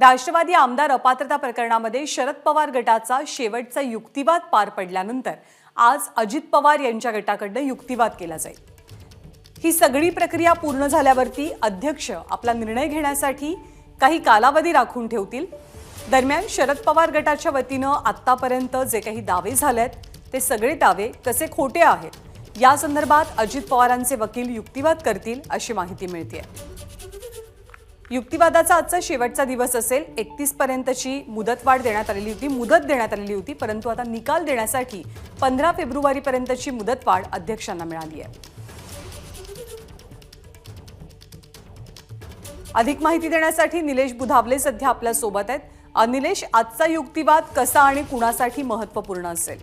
राष्ट्रवादी आमदार अपात्रता प्रकरणामध्ये शरद पवार गटाचा शेवटचा युक्तिवाद पार पडल्यानंतर आज अजित पवार यांच्या गटाकडनं युक्तिवाद केला जाईल. ही सगळी प्रक्रिया पूर्ण झाल्यावरती अध्यक्ष आपला निर्णय घेण्यासाठी काही कालावधी राखून ठेवतील. दरम्यान शरद पवार गटाच्या वतीनं आत्तापर्यंत जे काही दावे झाले आहेत ते सगळे दावे कसे खोटे आहेत या संदर्भात अजित पवारांचे वकील युक्तिवाद करतील अशी माहिती मिळते युक्तिवादाचा आजचा शेवटचा दिवस असेल. एकतीस पर्यंतची मुदतवाढ देण्यात आलेली होती. मुदत देण्यात आलेली होती परंतु आता निकाल देण्यासाठी पंधरा फेब्रुवारीपर्यंतची मुदतवाढ अध्यक्षांना मिळाली आहे. अधिक माहिती देण्यासाठी निलेश बुधावले सध्या आपल्यासोबत आहेत. निलेश आजचा युक्तिवाद कसा आणि कुणासाठी महत्त्वपूर्ण असेल?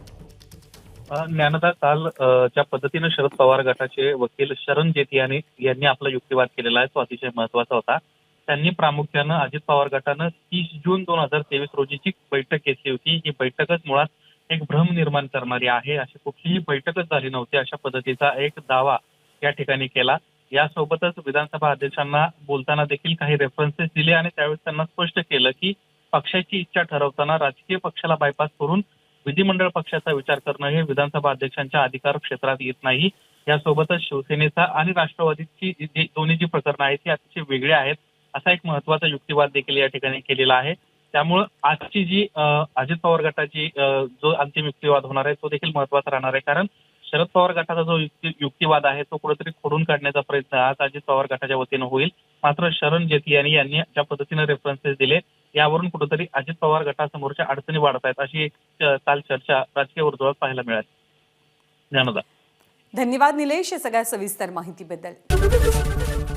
ज्ञानदा काल ज्या पद्धतीनं शरद पवार गटाचे वकील शरण जेठी यांनी यांनी आपला युक्तिवाद केलेला आहे तो अतिशय महत्त्वाचा होता. त्यांनी प्रामुख्यानं अजित पवार गटानं तीस जून दोन हजार तेवीस रोजीची बैठक घेतली होती ही बैठकच मुळात एक भ्रम निर्माण करणारी आहे. अशी कुठलीही बैठकच झाली नव्हती. अशा पद्धतीचा एक दावा या ठिकाणी केला. यासोबतच विधानसभा अध्यक्षांना बोलताना देखील काही रेफरन्सेस दिले आणि त्यावेळेस त्यांना स्पष्ट केलं की पक्षाची इच्छा ठरवताना राजकीय पक्षाला बायपास करून विधिमंडळ पक्षाचा विचार करणं हे विधानसभा अध्यक्षांच्या अधिकार क्षेत्रात येत नाही. यासोबतच शिवसेनेचा आणि राष्ट्रवादीची जी दोन्ही जी प्रकरणं आहेत ती अतिशय वेगळी आहेत. असा एक महत्त्वाचा युक्तिवाद देखील या ठिकाणी केलेला आहे. त्यामुळं आजची जी अजित पवार गटाची जो अंतिम युक्तिवाद होणार आहे तो देखील महत्त्वाचा राहणार आहे. कारण शरद पवार गटाचा जो युक्तिवाद आहे तो कुठेतरी खोडून काढण्याचा प्रयत्न आज अजित पवार गटाच्या वतीनं होईल. मात्र शरण जेतियानी यांनी ज्या पद्धतीनं रेफरन्सेस दिले यावरून कुठेतरी अजित पवार गटासमोरच्या अडचणी वाढत आहेत अशी एक काल चर्चा राजकीय वर्तुळात पाहायला मिळाली. ज्ञानदा धन्यवाद निलेश सगळ्या सविस्तर माहितीबद्दल.